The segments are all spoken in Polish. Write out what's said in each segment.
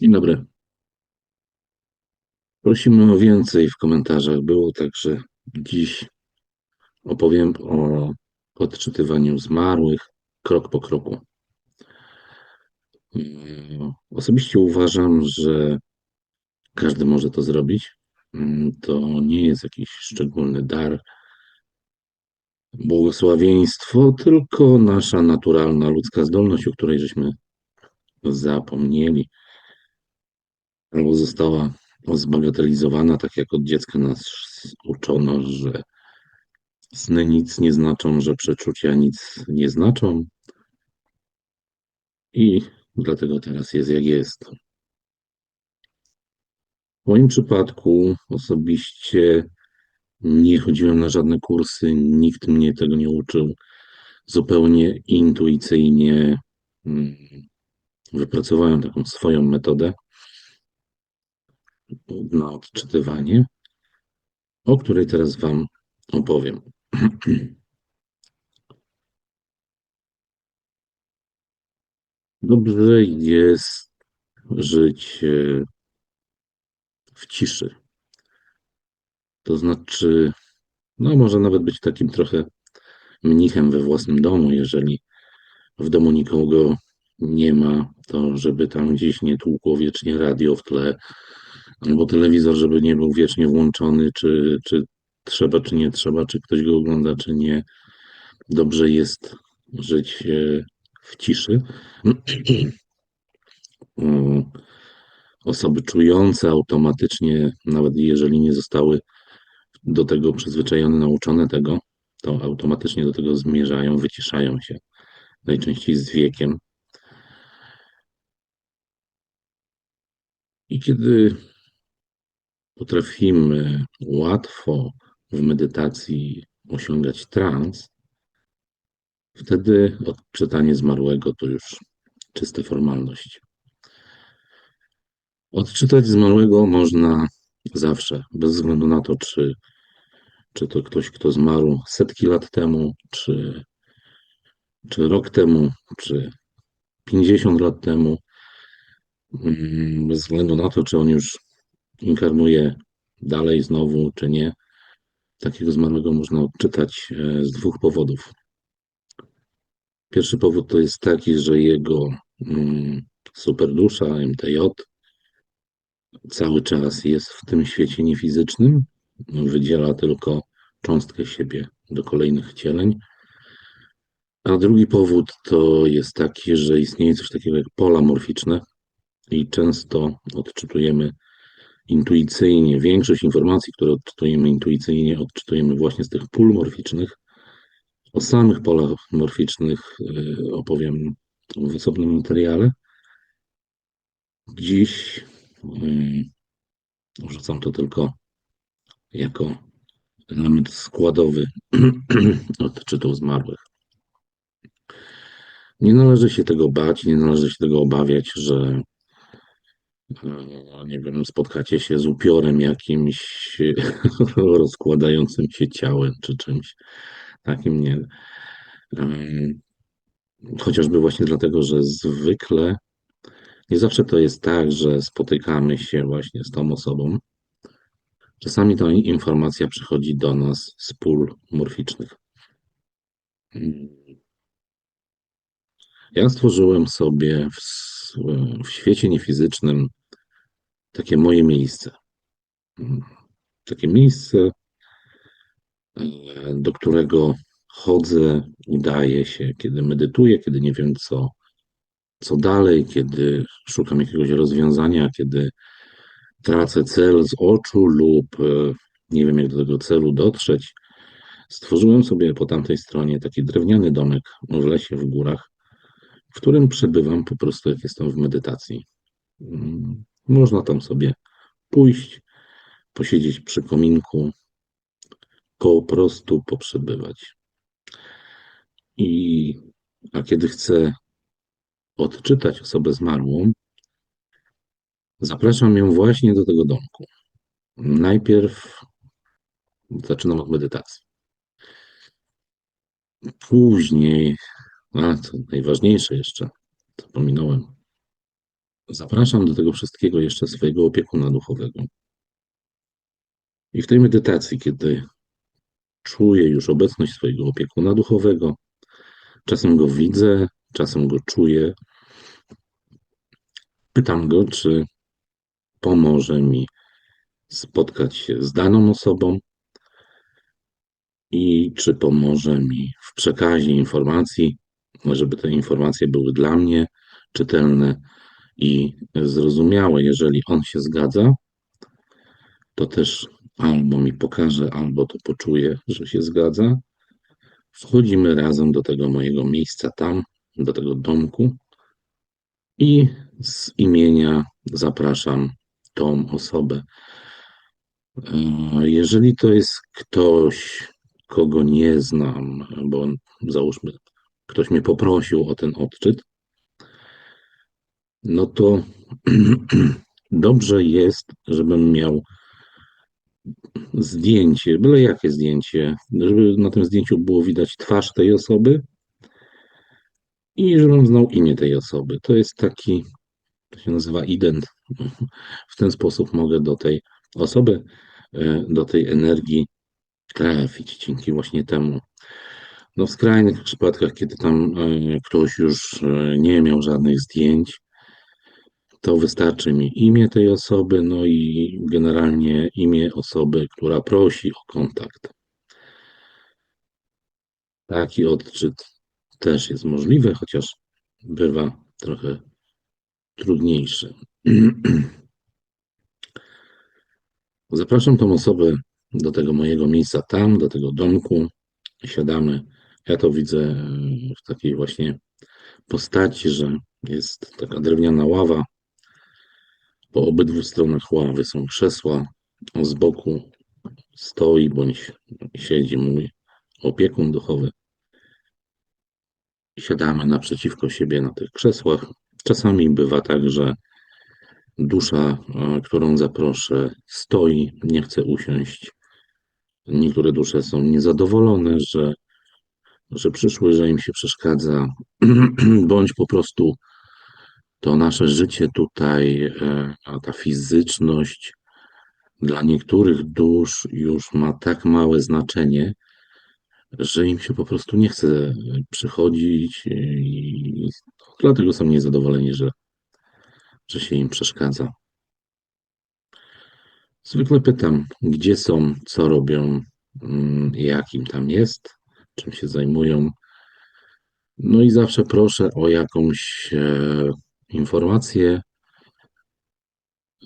Dzień dobry. Prosimy o więcej w komentarzach. Było tak, że dziś opowiem o odczytywaniu zmarłych krok po kroku. Mm, Osobiście uważam, że każdy może to zrobić. Mm, To nie jest jakiś szczególny dar, błogosławieństwo, tylko nasza naturalna ludzka zdolność, o której żeśmy zapomnieli albo została zbagatelizowana, tak jak od dziecka nas uczono, że sny nic nie znaczą, że przeczucia nic nie znaczą. I dlatego teraz jest jak jest. W moim przypadku osobiście nie chodziłem na żadne kursy, nikt mnie tego nie uczył. Zupełnie intuicyjnie mm, wypracowałem taką swoją metodę na odczytywanie, o której teraz Wam opowiem. Dobrze jest żyć e, w ciszy. To znaczy, no może nawet być takim trochę mnichem we własnym domu, jeżeli w domu nikogo nie ma, to żeby tam gdzieś nie tłukło wiecznie radio w tle, albo telewizor, żeby nie był wiecznie włączony, czy, czy trzeba, czy nie trzeba, czy ktoś go ogląda, czy nie. Dobrze jest żyć e, w ciszy. Mm, Osoby czujące automatycznie, nawet jeżeli nie zostały do tego przyzwyczajone, nauczone tego, to automatycznie do tego zmierzają, wyciszają się. Najczęściej z wiekiem. I kiedy potrafimy łatwo w medytacji osiągać trans, wtedy odczytanie zmarłego to już czysta formalność. Odczytać zmarłego można zawsze, bez względu na to, czy, czy to ktoś, kto zmarł setki lat temu, czy, czy rok temu, czy 50 lat temu, Mm, bez względu na to, czy on już inkarnuje dalej znowu, czy nie. Takiego zmarłego można odczytać e, z dwóch powodów. Pierwszy powód to jest taki, że jego mm, superdusza, MTJ, cały czas jest w tym świecie niefizycznym, wydziela tylko cząstkę siebie do kolejnych wcieleń. A drugi powód to jest taki, że istnieje coś takiego jak pola morficzne i często odczytujemy intuicyjnie. Większość informacji, które odczytujemy intuicyjnie, odczytujemy właśnie z tych pól morficznych. O samych polach morficznych y, opowiem w osobnym materiale. Dziś y, rzucam to tylko jako element składowy odczytu zmarłych. Nie należy się tego bać, nie należy się tego obawiać, że nie wiem, spotkacie się z upiorem jakimś rozkładającym się ciałem czy czymś takim, nie. Chociażby właśnie dlatego, że zwykle nie zawsze to jest tak, że spotykamy się właśnie z tą osobą. Czasami ta informacja przychodzi do nas z pól morficznych. Ja stworzyłem sobie w, w świecie niefizycznym takie moje miejsce. Takie miejsce, e, do którego chodzę i daję się, kiedy medytuję, kiedy nie wiem co, co dalej, kiedy szukam jakiegoś rozwiązania, kiedy tracę cel z oczu lub e, nie wiem, jak do tego celu dotrzeć. Stworzyłem sobie po tamtej stronie taki drewniany domek w lesie, w górach, w którym przebywam po prostu, jak jestem w medytacji. Można tam sobie pójść, posiedzieć przy kominku, po prostu poprzebywać. I, a kiedy chcę odczytać osobę zmarłą, zapraszam ją właśnie do tego domku. Najpierw zaczynam od medytacji. Później, a co najważniejsze jeszcze, co pominąłem, zapraszam do tego wszystkiego jeszcze swojego opiekuna duchowego. I w tej medytacji, kiedy czuję już obecność swojego opiekuna duchowego, czasem go widzę, czasem go czuję, pytam go, czy pomoże mi spotkać się z daną osobą i czy pomoże mi w przekazie informacji, żeby te informacje były dla mnie czytelne i zrozumiałe. Jeżeli on się zgadza, to też albo mi pokaże, albo to poczuje, że się zgadza. Wchodzimy razem do tego mojego miejsca tam, do tego domku i z imienia zapraszam tą osobę. E, jeżeli to jest ktoś, kogo nie znam, bo załóżmy, ktoś mnie poprosił o ten odczyt, no to dobrze jest, żebym miał zdjęcie, byle jakie zdjęcie, żeby na tym zdjęciu było widać twarz tej osoby i żebym znał imię tej osoby. To jest taki, to się nazywa ident. W ten sposób mogę do tej osoby, e, do tej energii trafić dzięki właśnie temu. No w skrajnych przypadkach, kiedy tam e, ktoś już e, nie miał żadnych zdjęć, to wystarczy mi imię tej osoby, no i generalnie imię osoby, która prosi o kontakt. Taki odczyt też jest możliwy, chociaż bywa trochę trudniejszy. Zapraszam tą osobę do tego mojego miejsca tam, do tego domku. Siadamy. Ja to widzę w takiej właśnie postaci, że jest taka drewniana ława, po obydwu stronach ławy są krzesła, z boku stoi bądź siedzi mój opiekun duchowy. Siadamy naprzeciwko siebie na tych krzesłach. Czasami bywa tak, że dusza, którą zaproszę, stoi, nie chce usiąść. Niektóre dusze są niezadowolone, że, że przyszły, że im się przeszkadza, bądź po prostu to nasze życie tutaj, e, ta fizyczność dla niektórych dusz już ma tak małe znaczenie, że im się po prostu nie chce przychodzić i dlatego są niezadowoleni, że, że się im przeszkadza. Zwykle pytam, gdzie są, co robią, mm, jak im tam jest, czym się zajmują. No i zawsze proszę o jakąś e, informację,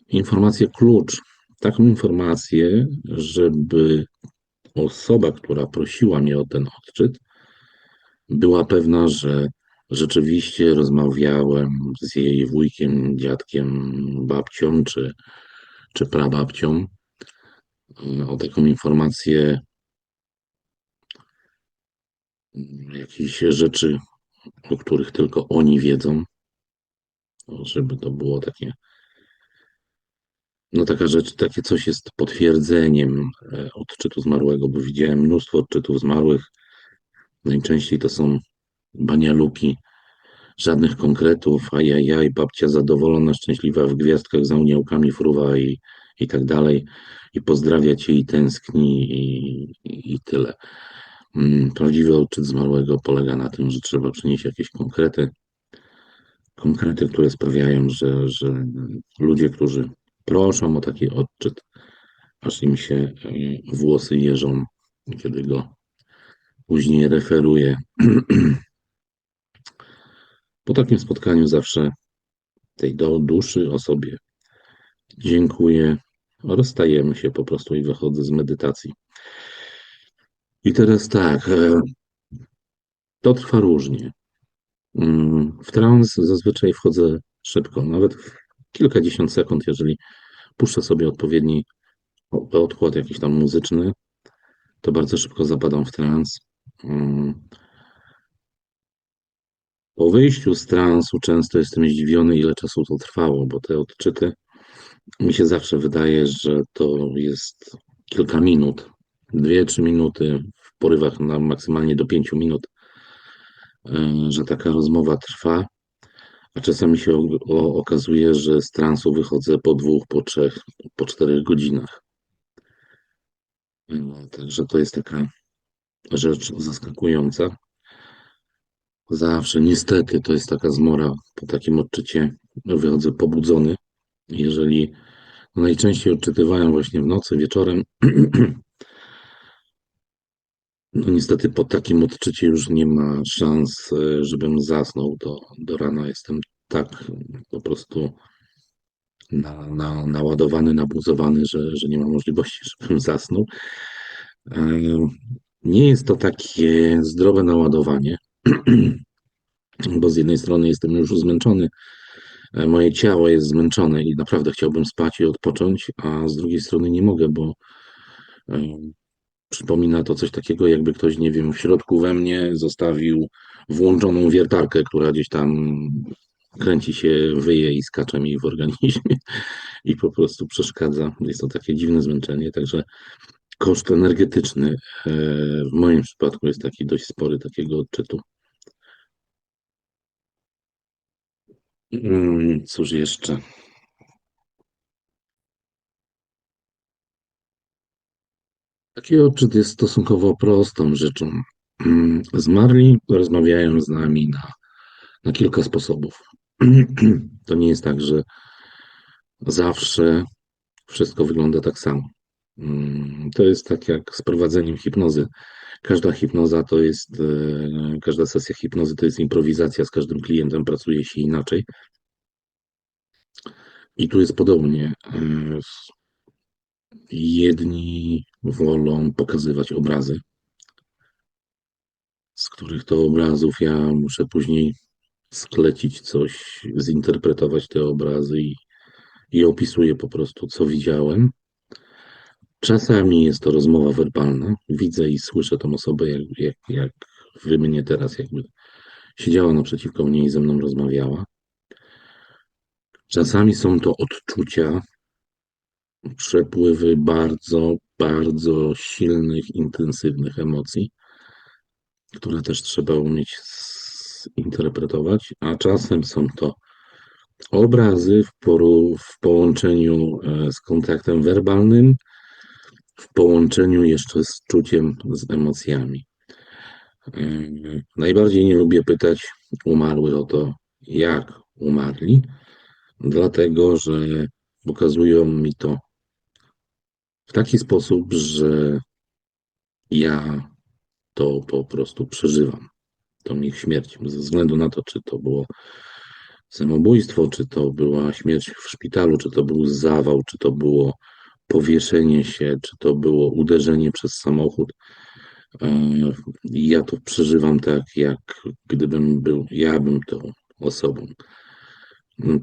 informację klucz, taką informację, żeby osoba, która prosiła mnie o ten odczyt, była pewna, że rzeczywiście rozmawiałem z jej wujkiem, dziadkiem, babcią czy, czy prababcią o taką informację, jakieś rzeczy, o których tylko oni wiedzą, żeby to było takie, no taka rzecz, takie coś jest potwierdzeniem e, odczytu zmarłego, bo widziałem mnóstwo odczytów zmarłych. Najczęściej to są banialuki, żadnych konkretów, ajajaj, babcia zadowolona, szczęśliwa w gwiazdkach za uniełkami fruwa i, i tak dalej. I pozdrawia cię i tęskni i, i, i tyle. Mm, prawdziwy odczyt zmarłego polega na tym, że trzeba przynieść jakieś konkrety, konkrety, które sprawiają, że, że ludzie, którzy proszą o taki odczyt, aż im się e, włosy jeżą, kiedy go później referuję. Po takim spotkaniu zawsze tej do duszy osobie dziękuję. Rozstajemy się po prostu i wychodzę z medytacji. I teraz tak, e, to trwa różnie. Mm, w trans zazwyczaj wchodzę szybko, nawet w kilkadziesiąt sekund, jeżeli puszczę sobie odpowiedni odkład jakiś tam muzyczny, to bardzo szybko zapadam w trans. Mm. Po wyjściu z transu często jestem zdziwiony, ile czasu to trwało, bo te odczyty mi się zawsze wydaje, że to jest kilka minut, dwie, trzy minuty, w porywach na maksymalnie do pięciu minut. E, że taka rozmowa trwa, A czasami się okazuje, że z transu wychodzę po dwóch, po trzech, po czterech godzinach. No, Także to jest taka rzecz zaskakująca. Zawsze, niestety, to jest taka zmora. Po takim odczycie wychodzę pobudzony. Jeżeli no najczęściej odczytywałem właśnie w nocy, wieczorem, no niestety po takim odczycie już nie ma szans, e, żebym zasnął do, do rana. Jestem tak po prostu na, na, naładowany, nabuzowany, że, że nie ma możliwości, żebym zasnął. E, Nie jest to takie zdrowe naładowanie, bo z jednej strony jestem już zmęczony, e, moje ciało jest zmęczone i naprawdę chciałbym spać i odpocząć, a z drugiej strony nie mogę, bo przypomina to coś takiego, jakby ktoś, nie wiem, w środku we mnie zostawił włączoną wiertarkę, która gdzieś tam kręci się, wyje i skacze mi w organizmie i po prostu przeszkadza. Jest to takie dziwne zmęczenie, także koszt energetyczny e, w moim przypadku jest taki dość spory takiego odczytu. Mm, Cóż jeszcze? Taki odczyt jest stosunkowo prostą rzeczą. Mm, Zmarli rozmawiają z nami na, na kilka sposobów. To nie jest tak, że zawsze wszystko wygląda tak samo. Mm, To jest tak jak z prowadzeniem hipnozy. Każda hipnoza to jest, e, każda sesja hipnozy to jest improwizacja, z każdym klientem pracuje się inaczej. I tu jest podobnie. Jedni wolą pokazywać obrazy, z których to obrazów ja muszę później sklecić coś, zinterpretować te obrazy i, i opisuję po prostu, co widziałem. Czasami jest to rozmowa werbalna. Widzę i słyszę tą osobę, jak, jak, jak wy mnie teraz, jakby siedziała naprzeciwko mnie i ze mną rozmawiała. Czasami są to odczucia, przepływy bardzo, bardzo silnych, intensywnych emocji, które też trzeba umieć zinterpretować, a czasem są to obrazy w, poru, w połączeniu e, z kontaktem werbalnym, w połączeniu jeszcze z czuciem, z emocjami. E, Najbardziej nie lubię pytać umarłych o to, jak umarli, dlatego że pokazują mi to w taki sposób, że ja to po prostu przeżywam, tą ich śmierć, ze względu na to, czy to było samobójstwo, czy to była śmierć w szpitalu, czy to był zawał, czy to było powieszenie się, czy to było uderzenie przez samochód. E, Ja to przeżywam tak, jak gdybym był, ja bym tą osobą.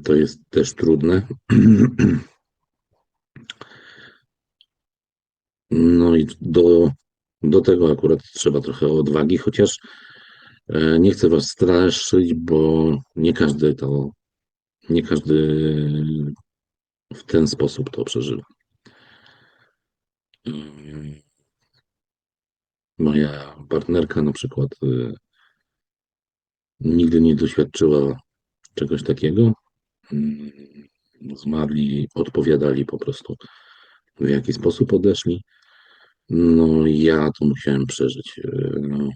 To jest też trudne. No i do, do tego akurat trzeba trochę odwagi, chociaż e, nie chcę was straszyć, bo nie każdy to, nie każdy w ten sposób to przeżywa. Mm. Moja partnerka na przykład y, nigdy nie doświadczyła czegoś takiego. Mm, Zmarli, odpowiadali po prostu, w jaki sposób odeszli. No, ja to musiałem przeżyć. y, No.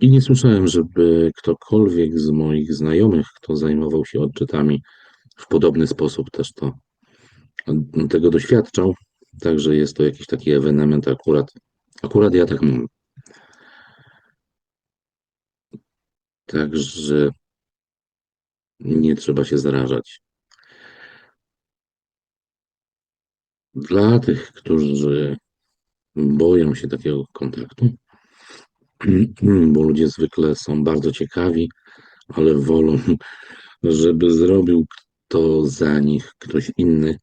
I nie słyszałem, żeby ktokolwiek z moich znajomych, kto zajmował się odczytami, w podobny sposób też to tego doświadczał. Także jest to jakiś taki ewenement akurat. Akurat ja tak mam. Także nie trzeba się zarażać. Dla tych, którzy boją się takiego kontaktu, bo ludzie zwykle są bardzo ciekawi, ale wolą, żeby zrobił to za nich ktoś inny,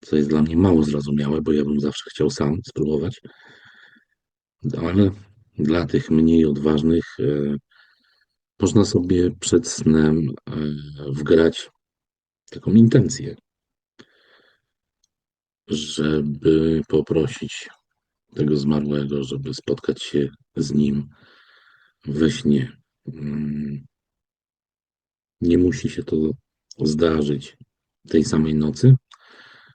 co jest dla mnie mało zrozumiałe, bo ja bym zawsze chciał sam spróbować. Ale dla tych mniej odważnych e, można sobie przed snem e, wgrać taką intencję, żeby poprosić tego zmarłego, żeby spotkać się z nim we śnie. Mm, Nie musi się to zdarzyć tej samej nocy,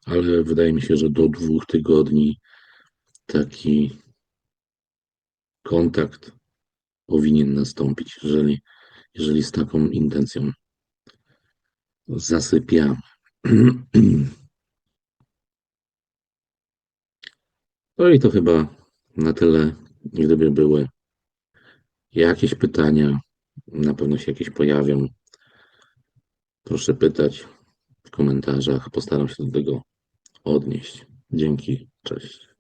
ale wydaje mi się, że do dwóch tygodni taki kontakt powinien nastąpić, jeżeli, jeżeli z taką intencją zasypiamy. No i to chyba na tyle. Gdyby były jakieś pytania, na pewno się jakieś pojawią. Proszę pytać w komentarzach. Postaram się do tego odnieść. Dzięki. Cześć.